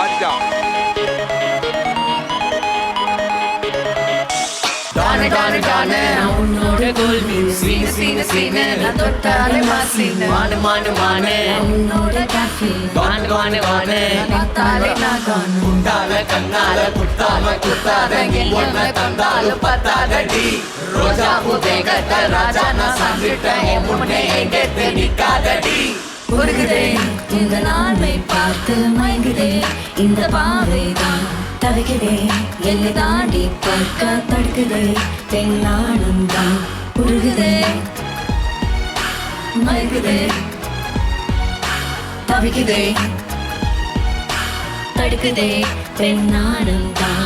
ராஜா. ராஜா நான் இந்த நாளை பார்த்து மயங்குதே. இந்த பாதைதான் தவிக்குதே. எல்லை தாண்டி பார்க்க தடுக்குதே. பெண்ணானும் தான் உருகுதே. மயக்குதே தவிக்குதே. தடுக்குதே. பெண்ணானும் தான்